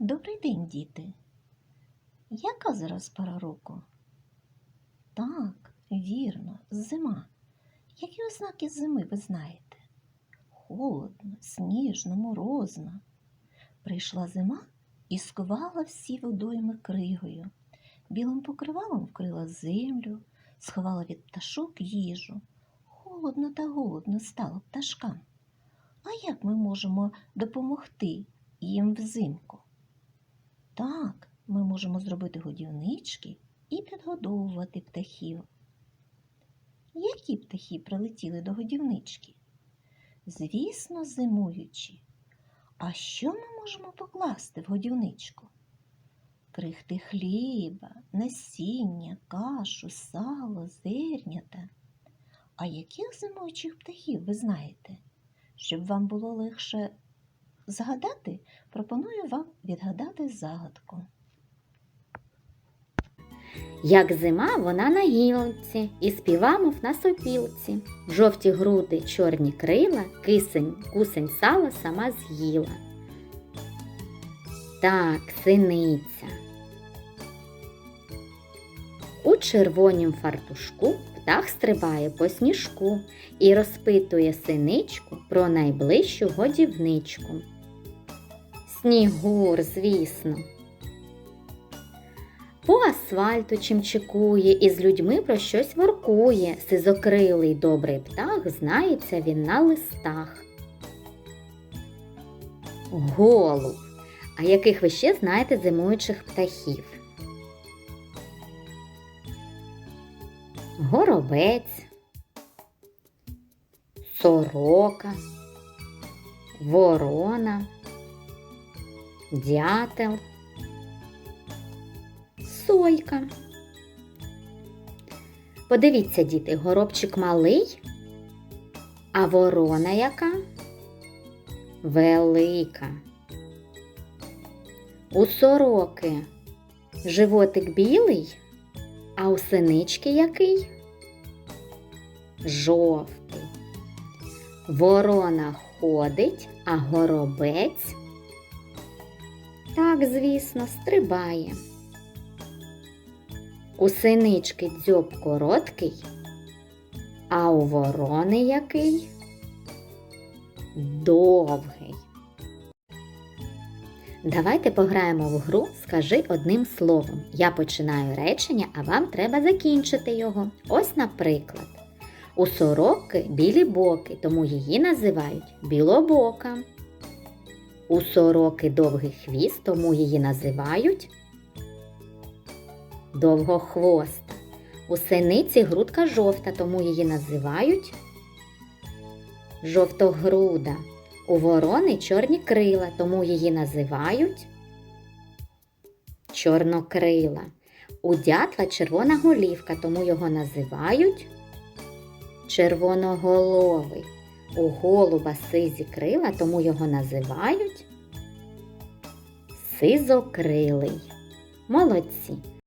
Добрий день, діти. Яка зараз пора року? Так, вірно, зима. Які ознаки зими ви знаєте? Холодно, сніжно, морозно. Прийшла зима і сковала всі водойми кригою. Білим покривалом вкрила землю, сховала від пташок їжу. Холодно та голодно стало пташкам. А як ми можемо допомогти їм взимку? Так, ми можемо зробити годівнички і підгодовувати птахів. Які птахи прилетіли до годівнички? Звісно, зимуючі. А що ми можемо покласти в годівничку? Крихти хліба, насіння, кашу, сало, зернята. А яких зимуючих птахів ви знаєте? Щоб вам було легше згадати, пропоную вам відгадати загадку. Як зима, вона на гілці, і співа, мов на сопілці. Жовті груди, чорні крила, кисень, кусень сала сама з'їла. Так, синиця. У червонім фартушку птах стрибає по сніжку і розпитує синичку про найближчу годівничку. Снігур, звісно. По асфальту чимчикує і з людьми про щось воркує. Сизокрилий добрий птах, знається він на листах. Голуб. А яких ви ще знаєте зимуючих птахів? Горобець, сорока, ворона, дятел сойка. Подивіться, діти, горобчик малий, а ворона яка? Велика. У сороки животик білий, а у синички який? Жовтий. Ворона ходить, а горобець. Так, звісно, стрибає. У синички дзьоб короткий, а у ворони який? Довгий. Давайте пограємо в гру Скажи одним словом. Я починаю речення, а вам треба закінчити його. Ось, наприклад, у сороки білі боки, тому її називають білобока. У сороки довгий хвіст, тому її називають довгохвоста. У синиці грудка жовта, тому її називають жовтогруда. У ворони чорні крила, тому її називають чорнокрила. У дятла червона голівка, тому його називають червоноголовий. У голуба сизі крила, тому його називають сизокрилий. Молодці!